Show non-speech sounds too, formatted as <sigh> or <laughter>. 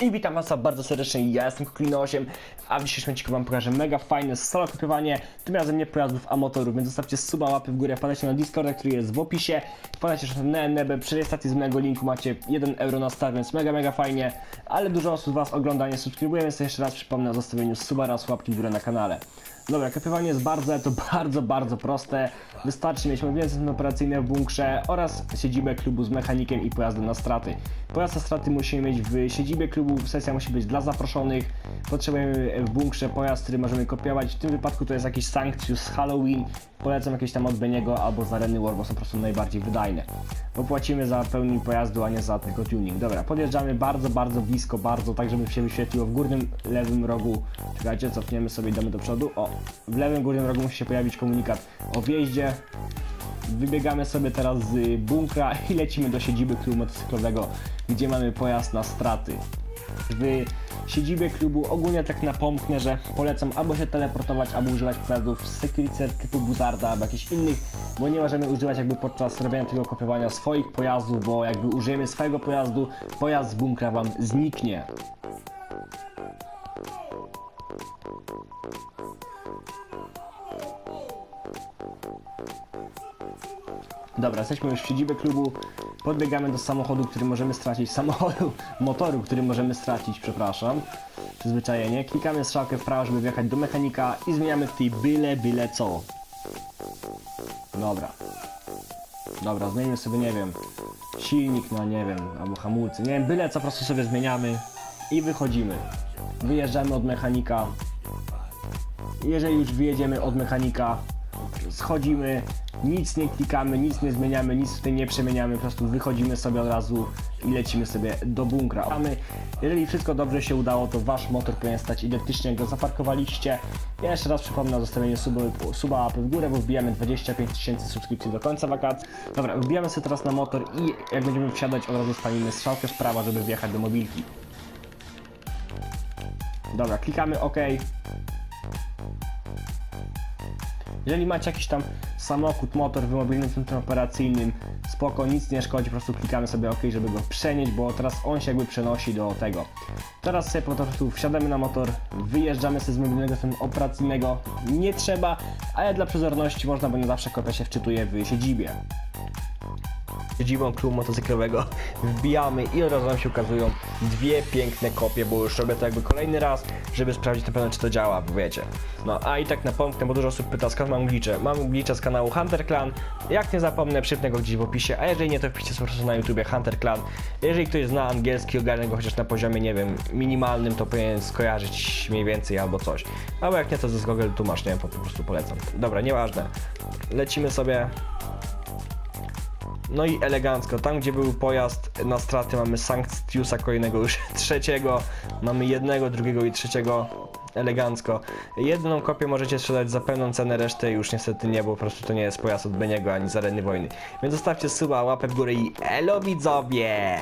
I witam was bardzo serdecznie, ja jestem Kuklino8, a w dzisiejszym odcinku wam pokażę mega fajne solo kopiowanie, tym razem nie pojazdów, a motorów, więc zostawcie suba, łapy w górę, wpadajcie na Discorda, który jest w opisie, wpadajcie też na NNB, przy rejestracji z mojego linku macie 1 euro na start, więc mega, mega fajnie, ale dużo osób was ogląda, nie subskrybuje, więc jeszcze raz przypomnę o zostawieniu suba oraz łapki w górę na kanale. Dobra, kopiowanie jest bardzo, to bardzo, bardzo proste. Wystarczy mieć magazyn operacyjny w bunkrze oraz siedzibę klubu z mechanikiem i pojazdem na straty. Pojazd na straty musimy mieć w siedzibie klubu, sesja musi być dla zaproszonych. Potrzebujemy w bunkrze pojazd, który możemy kopiować. W tym wypadku to jest jakiś Sanctius Halloween. Polecam jakieś tam od Beniego albo za Renny War, bo są po prostu najbardziej wydajne. Bo płacimy za pełni pojazdu, a nie za tylko tuning. Dobra, podjeżdżamy bardzo, bardzo blisko, bardzo tak, żeby się wyświetliło w górnym lewym rogu. Czekajcie, cofniemy sobie, damy do przodu. O, w lewym górnym rogu musi się pojawić komunikat o wjeździe. Wybiegamy sobie teraz z bunkra i lecimy do siedziby klubu motocyklowego, gdzie mamy pojazd na straty. W siedzibie klubu ogólnie tak napomknę, że polecam albo się teleportować, albo używać pojazdów z security typu Buzarda, albo jakichś innych, bo nie możemy używać jakby podczas robienia tego kopiowania swoich pojazdów, bo jakby użyjemy swojego pojazdu, pojazd z bunkra wam zniknie. Dobra, jesteśmy już w siedzibie klubu. Podbiegamy do samochodu, który możemy stracić. <laughs> Samochodu, motoru, który możemy stracić, przepraszam. Przyzwyczajenie. Klikamy strzałkę w prawo, żeby wjechać do mechanika i zmieniamy tutaj byle, byle co. Dobra. Dobra, zmienimy sobie, nie wiem, silnik, no nie wiem, albo hamulce. Nie wiem, byle co po prostu sobie zmieniamy i wychodzimy. Wyjeżdżamy od mechanika. Jeżeli już wyjedziemy od mechanika, schodzimy, nic nie klikamy, nic nie zmieniamy, nic tutaj nie przemieniamy, po prostu wychodzimy sobie od razu i lecimy sobie do bunkra. Mamy, jeżeli wszystko dobrze się udało, to wasz motor powinien stać identycznie jak go zaparkowaliście. Ja jeszcze raz przypomnę o zostawieniu suba, suba łapy w górę, bo wbijamy 25 tysięcy subskrypcji do końca wakacji. Dobra, wbijamy sobie teraz na motor i jak będziemy wsiadać, od razu spalimy strzałkę w prawo, żeby wjechać do mobilki. Dobra, klikamy OK. Jeżeli macie jakiś tam samochód, motor w mobilnym centrum operacyjnym, spoko, nic nie szkodzi, po prostu klikamy sobie OK, żeby go przenieść, bo teraz on się jakby przenosi do tego. Teraz sobie po prostu wsiadamy na motor, wyjeżdżamy sobie z mobilnego centrum operacyjnego, nie trzeba, ale dla przezorności można, bo nie zawsze kopia się wczytuje w siedzibie siedzibą klubu motocyklowego wbijamy i od razu nam się ukazują dwie piękne kopie, bo już robię to jakby kolejny raz, żeby sprawdzić na pewno czy to działa, bo wiecie. No a i tak napomknę, bo dużo osób pyta skąd mam glicze. Mam glicze z kanału Hunter Clan, jak nie zapomnę przypnę go gdzieś w opisie, a jeżeli nie to wpiszcie po prostu na YouTubie Hunter Clan. Jeżeli ktoś zna angielski, ogarnia go chociaż na poziomie, nie wiem, minimalnym, to powinien skojarzyć mniej więcej albo coś. Albo jak nie to ze Google tłumacz, nie wiem, po prostu polecam. Dobra, nieważne. Lecimy sobie no i elegancko, tam gdzie był pojazd na straty mamy Sanctiusa kolejnego już <laughs> trzeciego, mamy jednego, drugiego i trzeciego, elegancko. Jedną kopię możecie sprzedać za pełną cenę, resztę już niestety nie, bo po prostu to nie jest pojazd od Beniego ani z areny wojny. Więc zostawcie suba, łapę w górę i elo widzowie!